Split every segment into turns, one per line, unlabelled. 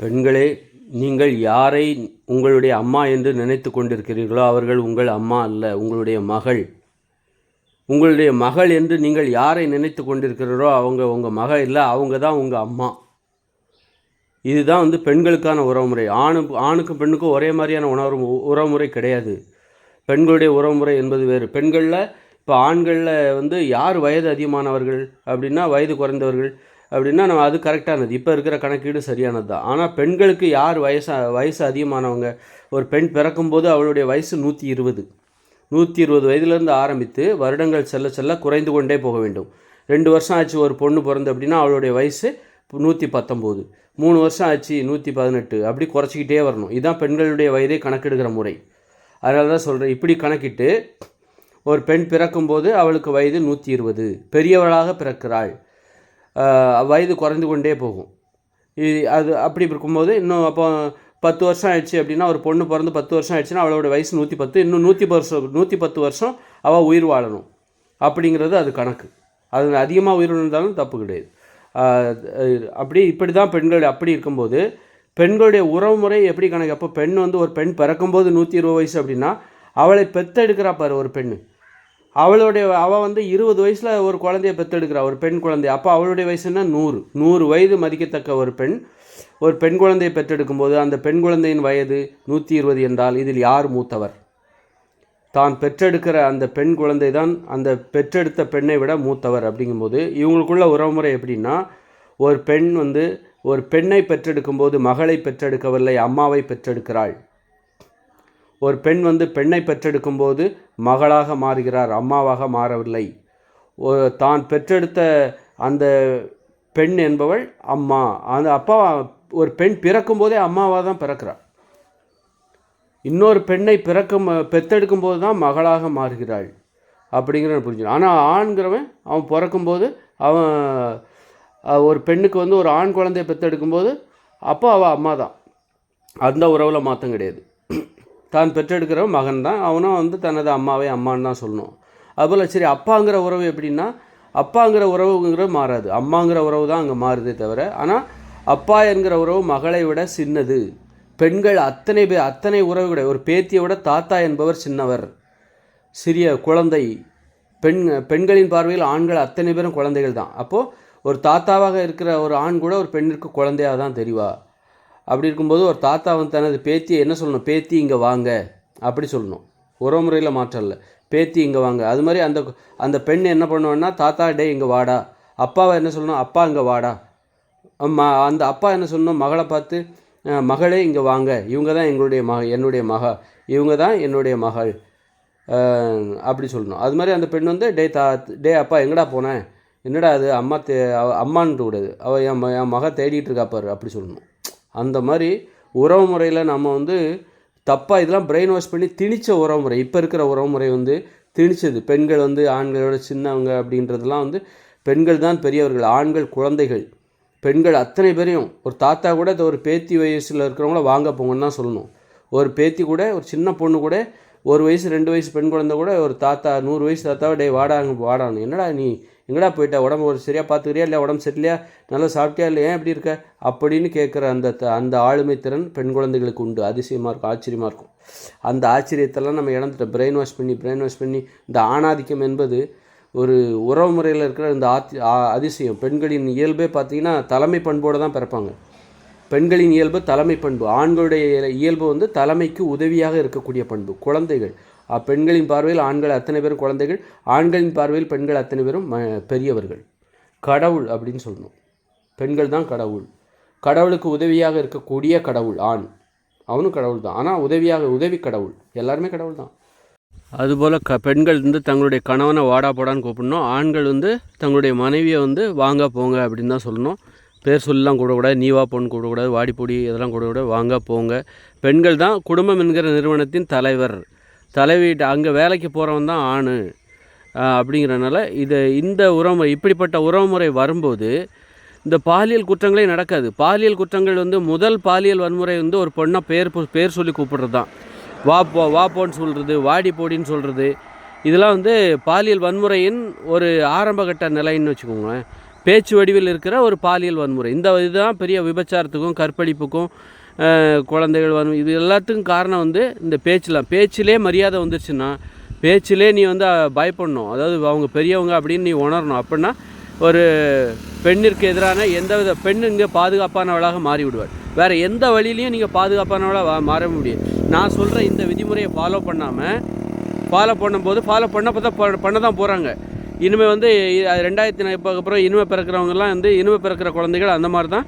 பெண்களே நீங்கள் யாரை உங்களுடைய அம்மா என்று நினைத்து கொண்டிருக்கிறீர்களோ அவர்கள் உங்கள் அம்மா அல்ல உங்களுடைய மகள். உங்களுடைய மகள் என்று நீங்கள் யாரை நினைத்து கொண்டிருக்கிறீரோ அவங்க உங்கள் மகள் இல்லை அவங்க தான் உங்கள் அம்மா. இதுதான் வந்து பெண்களுக்கான உறவுமுறை. ஆணு ஆணுக்கும் பெண்ணுக்கும் ஒரே மாதிரியான உணவு உறவுமுறை கிடையாது. பெண்களுடைய உறவுமுறை என்பது வேறு. பெண்களில் இப்போ ஆண்களில் வந்து யார் வயது அதிகமானவர்கள் அப்படின்னா வயது குறைந்தவர்கள். அப்படின்னா நம்ம அது கரெக்டானது. இப்போ இருக்கிற கணக்கீடு சரியானது? தான் ஆனால் பெண்களுக்கு யார் வயசு வயசு அதிகமானவங்க? ஒரு பெண் பிறக்கும்போது அவளுடைய வயசு நூற்றி இருபது. நூற்றி இருபது வயதுலேருந்து ஆரம்பித்து வருடங்கள் செல்ல செல்ல குறைந்து கொண்டே போக வேண்டும். ரெண்டு வருஷம் ஆச்சு ஒரு பொண்ணு பிறந்து அப்படின்னா அவளுடைய வயசு நூற்றி பத்தொம்போது. மூணு வருஷம் ஆச்சு நூற்றி பதினெட்டு. அப்படி குறைச்சிக்கிட்டே வரணும். இதுதான் பெண்களுடைய வயதை கணக்கெடுக்கிற முறை. அதனால தான் சொல்கிறேன் இப்படி கணக்கிட்டு ஒரு பெண் பிறக்கும்போது அவளுக்கு வயது நூற்றி இருபது. பெரியவளாக பிறக்கிறாள். வயது குறைந்து கொண்டே போகும். இது அது அப்படி இருக்கும்போது இன்னும் அப்போ பத்து வருஷம் ஆயிடுச்சு அப்படின்னா ஒரு பொண்ணு பிறந்து பத்து வருஷம் ஆயிடுச்சுன்னா அவளோட வயசு நூற்றி பத்து இன்னும் நூற்றி வருஷம் நூற்றி பத்து வருஷம் அவள் உயிர் வாழணும். அப்படிங்கிறது அது கணக்கு. அது அதிகமாக உயிர் வாழ்ந்தாலும் தப்பு கிடையாது. அப்படி இப்படி தான் பெண்கள் அப்படி இருக்கும்போது பெண்களுடைய உறவுமுறை எப்படி கணக்கு? அப்போ பெண் வந்து ஒரு பெண் பிறக்கும்போது நூற்றி இருபது வயசு அப்படின்னா அவளை பெற்றெடுக்கிறா பாரு ஒரு பெண்ணு. அவளுடைய அவள் வந்து இருபது வயசில் ஒரு குழந்தைய பெற்றெடுக்கிறா ஒரு பெண் குழந்தை அப்போ அவளுடைய வயசுன்னா நூறு. நூறு வயது மதிக்கத்தக்க ஒரு பெண். ஒரு பெண் குழந்தையை பெற்றெடுக்கும் போது அந்த பெண் குழந்தையின் வயது நூற்றி இருபது என்றால் இதில் யார் மூத்தவர்? தான் பெற்றெடுக்கிற அந்த பெண் குழந்தை தான் அந்த பெற்றெடுத்த பெண்ணை விட மூத்தவர் அப்படிங்கும்போது இவங்களுக்குள்ள உறவுமுறை எப்படின்னா ஒரு பெண் வந்து ஒரு பெண்ணை பெற்றெடுக்கும்போது மகளை பெற்றெடுக்கவில்லை அம்மாவை பெற்றெடுக்கிறாள். ஒரு பெண் வந்து பெண்ணை பெற்றெடுக்கும் போது மகளாக மாறுகிறார் அம்மாவாக மாறவில்லை. ஒரு தான் பெற்றெடுத்த அந்த பெண் என்பவள் அம்மா. அந்த அப்பா ஒரு பெண் பிறக்கும் போதே அம்மாவாக தான் பிறக்கிறாள் இன்னொரு பெண்ணை பிறக்கும் பெத்தெடுக்கும் போது தான் மகளாக மாறுகிறாள் அப்படிங்கிறத புரிஞ்சுக்கணும் ஆனால் ஆண்கிறவன் அவன் பிறக்கும்போது அவன் ஒரு பெண்ணுக்கு வந்து ஒரு ஆண் குழந்தைய பெற்றெடுக்கும்போது அப்போ அவள் அம்மா தான். அந்த உறவில் மாற்றம் கிடையாது. தான் பெற்றெடுக்கிற மகன் தான் அவனும் வந்து தனது அம்மாவை அம்மான்னு தான் சொல்லணும். அதுபோல் சரி அப்பாங்கிற உறவு எப்படின்னா அப்பாங்கிற உறவுங்கிறது மாறாது. அம்மாங்கிற உறவு தான் அங்கே மாறுதே தவிர ஆனால் அப்பா என்கிற உறவு மகளை விட சின்னது. பெண்கள் அத்தனை பேர் அத்தனை உறவு ஒரு பேத்தியை விட தாத்தா என்பவர் சின்னவர். சிறிய குழந்தை. பெண் பெண்களின் பார்வையில் ஆண்கள் அத்தனை பேரும் குழந்தைகள் தான். அப்போது ஒரு தாத்தாவாக இருக்கிற ஒரு ஆண் கூட ஒரு பெண்ணிற்கு குழந்தையாக தான் தெரிவா. அப்படி இருக்கும்போது ஒரு தாத்தா வந்து தனது பேத்தியை என்ன சொல்லணும்? பேத்தி இங்கே வாங்க. அப்படி சொல்லணும். உறவுமுறையில் மாற்றம் இல்லை. பேத்தி இங்கே வாங்க. அது மாதிரி அந்த அந்த பெண் என்ன பண்ணுவேன்னா தாத்தா டே இங்கே வாடா. அப்பாவை என்ன சொல்லணும்? அப்பா இங்கே வாடா. ம அந்த அப்பா என்ன சொல்லணும்? மகளை பார்த்து மகளே இங்கே வாங்க. இவங்க தான் எங்களுடைய மக என்னுடைய மக. இவங்க தான் என்னுடைய மகள். அப்படி சொல்லணும். அது மாதிரி அந்த பெண் வந்து டே தா டே அப்பா எங்கடா போனேன் என்னடா அது அம்மா தே அம்மான்ட்டு கூடாது. அவள் என் என் மக தேடிட்டு இருக்கா பாரு. அப்படி சொல்லணும். அந்த மாதிரி உறவு முறையில் நம்ம வந்து தப்பாக இதெல்லாம் பிரெயின் வாஷ் பண்ணி திணிச்ச உறவுமுறை இப்போ இருக்கிற உறவுமுறை வந்து திணிச்சது. பெண்கள் வந்து ஆண்களோட சின்னவங்க அப்படின்றதெல்லாம் வந்து பெண்கள் தான் பெரியவர்கள் ஆண்கள் குழந்தைகள். பெண்கள் அத்தனை பேரையும் ஒரு தாத்தா கூட ஒரு பேத்தி வயசில் இருக்கிறவங்கள வாங்க போங்கன்னு தான் சொல்லணும். ஒரு பேத்தி கூட ஒரு சின்ன பொண்ணு கூட ஒரு வயசு ரெண்டு வயசு பெண் குழந்தை கூட ஒரு தாத்தா நூறு வயசு தாத்தாவை டே வாடாங்க வாடானு என்னடா நீ எங்கடா போயிட்ட? உடம்பு ஒரு சரியாக பார்த்துக்கிறியா? இல்லை உடம்பு சரியில்லையா? நல்லா சாப்பிட்டியா? இல்லை ஏன் இப்படி இருக்க? அப்படின்னு கேட்குற அந்த த- அந்த ஆளுமை திறன் பெண் குழந்தைகளுக்கு உண்டு. அதிசயமாக இருக்கும் ஆச்சரியமாக இருக்கும். அந்த ஆச்சரியத்தெல்லாம் நம்ம இழந்துட்டோம். பிரெயின் வாஷ் பண்ணி பிரெயின் வாஷ் பண்ணி இந்த ஆணாதிக்கம் என்பது ஒரு உறவு முறையில் இருக்கிற இந்த ஆத்தி அதிசயம். பெண்களின் இயல்பே பார்த்தீங்கன்னா தலைமை பண்போடு தான் பிறப்பாங்க. பெண்களின் இயல்பு தலைமை பண்பு. ஆண்களுடைய இயல்பு வந்து தலைமைக்கு உதவியாக இருக்கக்கூடிய பண்பு. குழந்தைகள். பெண்களின் பார்வையில் ஆண்கள் அத்தனை பேரும் குழந்தைகள் ஆண்களின் பார்வையில் பெண்கள் அத்தனை பேரும் பெரியவர்கள். கடவுள் அப்படின்னு சொல்லணும். பெண்கள் தான் கடவுள். கடவுளுக்கு உதவியாக இருக்கக்கூடிய கடவுள் ஆண். அவனும் கடவுள் தான். ஆனால் உதவியாக உதவி கடவுள். எல்லாருமே கடவுள் தான். அதுபோல் க பெண்கள் வந்து தங்களுடைய கணவனை வாடா போடான்னு கூப்பிடணும். ஆண்கள் வந்து தங்களுடைய மனைவியை வந்து வாங்க போங்க அப்படின்னு தான் சொல்லணும். பேர் சொல்லலாம் கூடக்கூடாது நீ வா பொண்ணு கூடக்கூடாது வாடிப்பொடி இதெல்லாம் கூடக்கூடாது வாங்க போங்க. பெண்கள் தான் குடும்பம் என்கிற நிறுவனத்தின் தலைவர். தலைவீட்டு அங்கே வேலைக்கு போகிறவன் தான் ஆண். அப்படிங்கிறனால இது இந்த உறவுமுறை இப்படிப்பட்ட உறவுமுறை வரும்போது இந்த பாலியல் குற்றங்களே நடக்காது. பாலியல் குற்றங்கள் வந்து முதல் பாலியல் வன்முறை வந்து ஒரு பொண்ணை பேர் பேர் சொல்லி கூப்பிடுறது தான். வா போ வா போன்னு சொல்கிறது வாடி போடின்னு சொல்கிறது இதெல்லாம் வந்து பாலியல் வன்முறையின் ஒரு ஆரம்பகட்ட நிலைன்னு வச்சுக்கோங்களேன். பேச்சு வடிவில் இருக்கிற ஒரு பாலியல் வன்முறை. இந்த இதுதான் பெரிய விபச்சாரத்துக்கும் கற்பழிப்புக்கும் குழந்தைகள் வரும். இது எல்லாத்துக்கும் காரணம் வந்து இந்த பேச்சில் பேச்சிலே மரியாதை வந்துருச்சுன்னா பேச்சிலே நீ வந்து பயப்படணும். அதாவது அவங்க பெரியவங்க அப்படின்னு நீ உணரணும். அப்படின்னா ஒரு பெண்ணிற்கு எதிரான எந்தவித பெண் இங்கே பாதுகாப்பானவளாக மாறிவிடுவார் வேறு எந்த வழியிலையும் நீங்கள் பாதுகாப்பானவளாக மாற முடியும் நான் சொல்கிற இந்த விதிமுறையை ஃபாலோ பண்ணாமல் ஃபாலோ பண்ணும்போது ஃபாலோ பண்ணப்போ தான் ப- பண்ண தான் போகிறாங்க இனிமேல் வந்து ரெண்டாயிரத்தி இப்போ அப்புறம் இனிமேல் பிறக்கிறவங்கலாம் வந்து இனிமேல் பிறக்கிற குழந்தைகள் அந்த மாதிரி தான்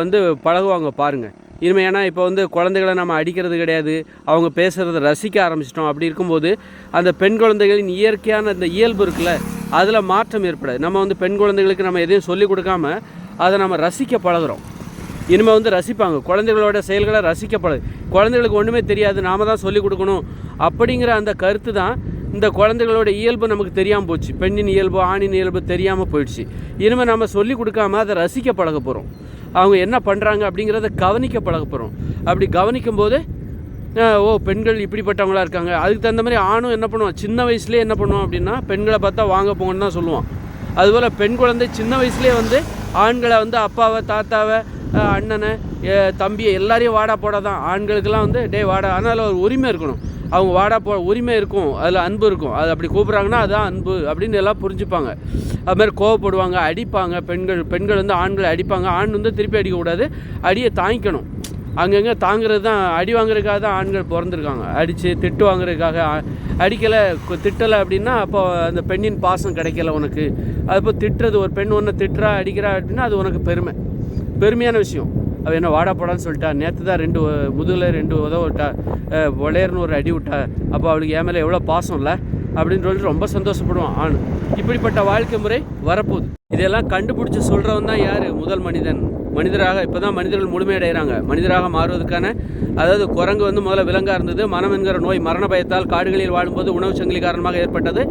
வந்து பழகுவாங்க பாருங்கள் இனிமேல் ஏன்னா இப்போ வந்து குழந்தைகளை நம்ம அடிக்கிறது கிடையாது. அவங்க பேசுகிறத ரசிக்க ஆரம்பிச்சிட்டோம். அப்படி இருக்கும்போது அந்த பெண் குழந்தைகளின் இயற்கையான அந்த இயல்பு இருக்குல்ல அதில் மாற்றம் ஏற்படாது. நம்ம வந்து பெண் குழந்தைகளுக்கு நம்ம எதையும் சொல்லிக் கொடுக்காம அதை நம்ம ரசிக்க பழகுறோம். இனிமேல் வந்து ரசிப்பாங்க. குழந்தைகளோட செயல்களை ரசிக்கப்படாது குழந்தைகளுக்கு ஒன்றுமே தெரியாது. நாம தான் சொல்லிக் கொடுக்கணும். அப்படிங்கிற அந்த கருத்து தான் இந்த குழந்தைகளோட இயல்பு நமக்கு தெரியாமல் போச்சு. பெண்ணின் இயல்பு ஆணின் இயல்பு தெரியாமல் போயிடுச்சு. இனிமேல் நம்ம சொல்லிக் கொடுக்காம அதை ரசிக்க பழக போகிறோம் அவங்க என்ன பண்ணுறாங்க அப்படிங்கிறத கவனிக்க பழக போகிறோம் அப்படி கவனிக்கும் போது ஓ பெண்கள் இப்படிப்பட்டவங்களா இருக்காங்க. அதுக்கு தகுந்த மாதிரி ஆணும் என்ன பண்ணுவான்? சின்ன வயசுலேயே என்ன பண்ணுவான் அப்படின்னா பெண்களை பார்த்தா வாங்க போங்கன்னு தான் சொல்லுவான். அதுபோல் பெண் குழந்தை சின்ன வயசுலேயே வந்து ஆண்களை வந்து அப்பாவை தாத்தாவை அண்ணனை தம்பியை எல்லாரையும் வாடா போட தான். ஆண்களுக்கெல்லாம் வந்து டே வாடா. ஆனால் ஒரு உரிமை இருக்கணும். அவங்க வாடா போ உரிமை இருக்கும் அதில் அன்பு இருக்கும். அது அப்படி கூப்பிட்றாங்கன்னா அதுதான் அன்பு அப்படின்னு எல்லாம் புரிஞ்சுப்பாங்க. அது மாதிரி கோவப்படுவாங்க அடிப்பாங்க. பெண்கள் பெண்கள் வந்து ஆண்களை அடிப்பாங்க. ஆண் வந்து திருப்பி அடிக்கக்கூடாது அடியை தாங்கிக்கணும். அங்கங்கே தாங்கிறது தான் அடி வாங்குறதுக்காக தான் ஆண்கள் பிறந்திருக்காங்க. அடித்து திட்டு வாங்குறதுக்காக. அடிக்கலை திட்டலை அப்படின்னா அப்போ அந்த பெண்ணின் பாசம் கிடைக்கல உனக்கு. அதுப்போ திட்டுறது ஒரு பெண் ஒன்று திட்டுறா அடிக்கிறா அப்படின்னா அது உனக்கு பெருமை. பெருமையான விஷயம். அவள் என்ன வாடா போடான்னு சொல்லிட்டா. நேற்று தான் ரெண்டு முதுகில் ரெண்டு உதவ விட்டா. ஒளையர்னு ஒரு அடி விட்டா. அப்போ அவளுக்கு என் மேலே எவ்வளோ பாசம் இல்லை? அப்படின்னு சொல்லிட்டு ரொம்ப சந்தோஷப்படுவான் ஆண். இப்படிப்பட்ட வாழ்க்கை முறை வரப்போகுது. இதெல்லாம் கண்டுபிடிச்சி சொல்கிறவன் தான் யார்? முதல் மனிதன். மனிதராக இப்போ தான் மனிதர்கள் முழுமையடைகிறாங்க. மனிதராக மாறுவதற்கான அதாவது குரங்கு வந்து முதல்ல விலங்காக இருந்தது. மனம் என்கிற நோய் மரண பயத்தால் காடுகளில் வாழும்போது உணவு சங்கிலி காரணமாக ஏற்பட்டது.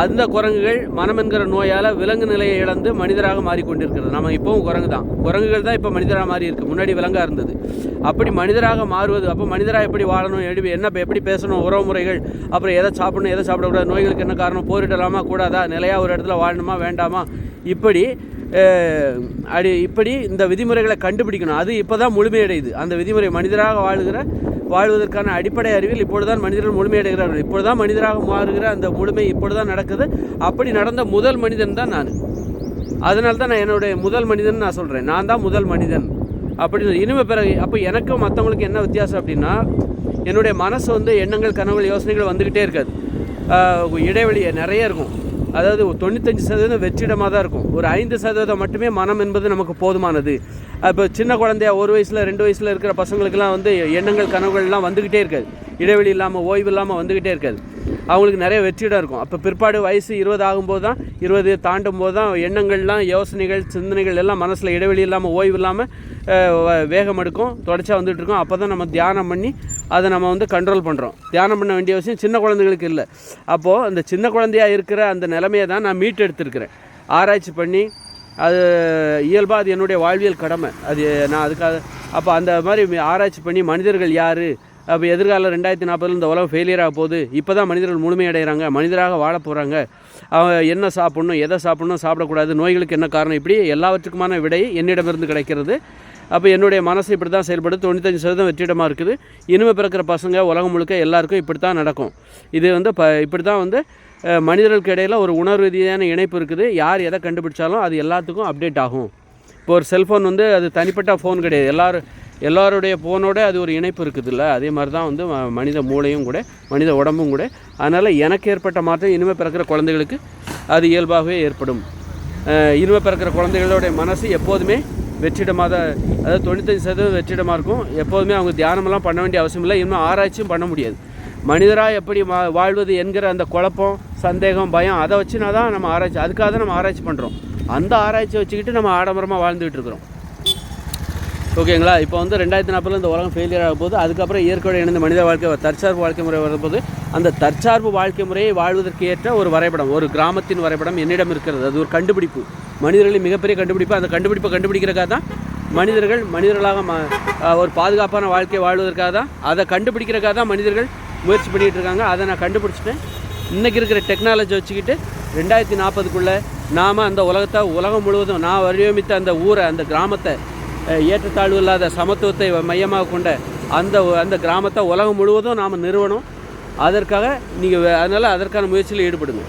அந்த குரங்குகள் மனம் என்கிற நோயால் விலங்கு நிலையை இழந்து மனிதராக மாறிக்கொண்டிருக்கிறது. நம்ம இப்போவும் குரங்கு தான். குரங்குகள் தான் இப்போ மனிதராக மாறி இருக்குது முன்னாடி விலங்காக இருந்தது. அப்படி மனிதராக மாறுவது அப்போ மனிதராக எப்படி வாழணும் எப்படி என்ன எப்படி பேசணும் உறவு முறைகள் அப்புறம் எதை சாப்பிடணும் எதை சாப்பிடக்கூடாது நோய்களுக்கு என்ன காரணம் போரிடலாமா கூடாதா நிலையாக ஒரு இடத்துல வாழணுமா வேண்டாமா இப்படி அடி இப்படி இந்த விதிமுறைகளை கண்டுபிடிக்கணும். அது இப்போ தான் முழுமையடையுது. அந்த விதிமுறை மனிதராக வாழுகிற வாழ்வதற்கான அடிப்படை அறிவில் இப்பொழுதுதான் மனிதர்கள் முழுமையடைகிறார்கள். இப்பொழுதுதான் மனிதராக மாறுகிற அந்த முழுமை இப்பொழுதுதான் நடக்குது. அப்படி நடந்த முதல் மனிதன் தான் நான். அதனால தான் நான் என்னுடைய முதல் மனிதன் நான் சொல்கிறேன் நான் தான் முதல் மனிதன் அப்படின்னு இனிமே பிறகு அப்போ எனக்கும் மற்றவங்களுக்கு என்ன வித்தியாசம் அப்படின்னா என்னுடைய மனசு வந்து எண்ணங்கள் கனவுகள் யோசனைகள் வந்துக்கிட்டே இருக்காது. இடைவெளி நிறைய இருக்கும். அதாவது ஒரு தொண்ணூத்தஞ்சு சதவீதம் வெற்றிடமாக தான் இருக்கும். ஒரு ஐந்து சதவீதம் மட்டுமே மனம் என்பது நமக்கு போதுமானது. இப்போ சின்ன குழந்தையா ஒரு வயசில் ரெண்டு வயசில் இருக்கிற பசங்களுக்கெல்லாம் வந்து எண்ணங்கள் கனவுகள்லாம் வந்துக்கிட்டே இருக்காது. இடைவெளி இல்லாமல் ஓய்வு இல்லாமல் வந்துக்கிட்டே இருக்காது. அவங்களுக்கு நிறைய வெற்றிடம் இருக்கும். அப்போ பிற்பாடு வயசு இருபது ஆகும்போது தான் இருபது தாண்டும் போது தான் எண்ணங்கள்லாம் யோசனைகள் சிந்தனைகள் எல்லாம் மனசில் இடைவெளி இல்லாமல் ஓய்வு இல்லாமல் வேகம் எடுக்கும் தொடர்ச்சியாக வந்துட்டு இருக்கோம். அப்போ தான் நம்ம தியானம் பண்ணி அதை நம்ம வந்து கண்ட்ரோல் பண்ணுறோம் தியானம் பண்ண வேண்டிய விஷயம் சின்ன குழந்தைகளுக்கு இல்லை. அப்போது அந்த சின்ன குழந்தையாக இருக்கிற அந்த நிலைமையை தான் நான் மீட்டு எடுத்திருக்கிறேன் ஆராய்ச்சி பண்ணி அது இயல்பாக அது என்னுடைய வாழ்வியல் கடமை. அது நான் அதுக்காக அப்போ அந்த மாதிரி ஆராய்ச்சி பண்ணி மனிதர்கள் யார்? அப்போ எதிர்காலம் ரெண்டாயிரத்தி நாற்பதில் இந்த உலகம் ஃபெயிலியர் ஆக போகுது. இப்போ தான் மனிதர்கள் முழுமையடைகிறாங்க. மனிதராக வாழ போகிறாங்க அவங்க என்ன சாப்பிட்ணும் எதை சாப்பிட்ணும் சாப்பிடக்கூடாது நோய்களுக்கு என்ன காரணம் இப்படி எல்லாவற்றுக்குமான விடை என்னிடமிருந்து கிடைக்கிறது. அப்போ என்னுடைய மனசு இப்படி தான் செயல்படுது. தொண்ணூத்தஞ்சு சதவீதம் வெற்றிடமாக இருக்குது. இனிமே பிறக்கிற பசங்க உலகம் முழுக்க எல்லாருக்கும் இப்படி தான் நடக்கும். இது வந்து ப இப்படி தான் வந்து மனிதர்களுக்கு இடையில் ஒரு உணர்வு ரீதியான இணைப்பு இருக்குது. யார் எதை கண்டுபிடிச்சாலும் அது எல்லாத்துக்கும் அப்டேட் ஆகும். இப்போ ஒரு செல்ஃபோன் வந்து அது தனிப்பட்ட ஃபோன் கிடையாது. எல்லோரும் எல்லாருடைய ஃபோனோட அது ஒரு இணைப்பு இருக்குதுல்ல. அதே மாதிரி தான் வந்து மனித மூளையும் கூட மனித உடம்பும் கூட. அதனால் எனக்கு ஏற்பட்ட மாற்றம் இனிமேல் பிறக்கிற குழந்தைகளுக்கு அது இயல்பாகவே ஏற்படும். இனிமேல் இனிமே பிறக்கிற குழந்தைகளுடைய மனசு எப்போதுமே வெற்றிடமாக தான் அதாவது தொண்ணூத்தஞ்சு சதவீதம் வெற்றிடமாக இருக்கும். எப்போதுமே அவங்க தியானமெல்லாம் பண்ண வேண்டிய அவசியம் இல்லை இன்னும் ஆராய்ச்சியும் பண்ண முடியாது. மனிதராக எப்படி வா வாழ்வது என்கிற அந்த குழப்பம் சந்தேகம் பயம் அதை வச்சுனா தான் நம்ம ஆராய்ச்சி அதுக்காக தான் நம்ம ஆராய்ச்சி பண்ணுறோம் அந்த ஆராய்ச்சியை வச்சுக்கிட்டு நம்ம ஆடம்பரமாக வாழ்ந்துகிட்டு இருக்கிறோம். ஓகேங்களா? இப்போ வந்து ரெண்டாயிரத்தி நாற்பதில் இந்த உலகம் ஃபெயிலியர் ஆகும் போது அதுக்கப்புறம் இயற்கையோடு இணைந்த மனித வாழ்க்கை தற்சார்பு வாழ்க்கை முறை வரும்போது அந்த தற்சார்பு வாழ்க்கை முறையை வாழ்வதற்கு ஏற்ற ஒரு வரைபடம் ஒரு கிராமத்தின் வரைபடம் என்னிடம் இருக்கிறது. அது ஒரு கண்டுபிடிப்பு. மனிதர்களின் மிகப்பெரிய கண்டுபிடிப்பு. அந்த கண்டுபிடிப்பை கண்டுபிடிக்கிறக்காக தான் மனிதர்கள் மனிதர்களாக ஒரு பாதுகாப்பான வாழ்க்கை வாழ்வதற்காக தான் அதை கண்டுபிடிக்கிறக்காக தான் மனிதர்கள் முயற்சி பண்ணிகிட்டு இருக்காங்க அதை நான் கண்டுபிடிச்சிட்டேன். இன்றைக்கி இருக்கிற டெக்னாலஜி வச்சுக்கிட்டு ரெண்டாயிரத்தி நாற்பதுக்குள்ளே நாம் அந்த உலகத்தை உலகம் முழுவதும் நான் வடிவமைத்த அந்த ஊரை அந்த கிராமத்தை ஏற்றத்தாழ்வு இல்லாத சமத்துவத்தை மையமாக கொண்ட அந்த அந்த கிராமத்தை உலகம் முழுவதும் நாம் நிறுவனம் அதற்காக நீங்கள் அதனால் அதற்கான முயற்சியில் ஈடுபடுங்க.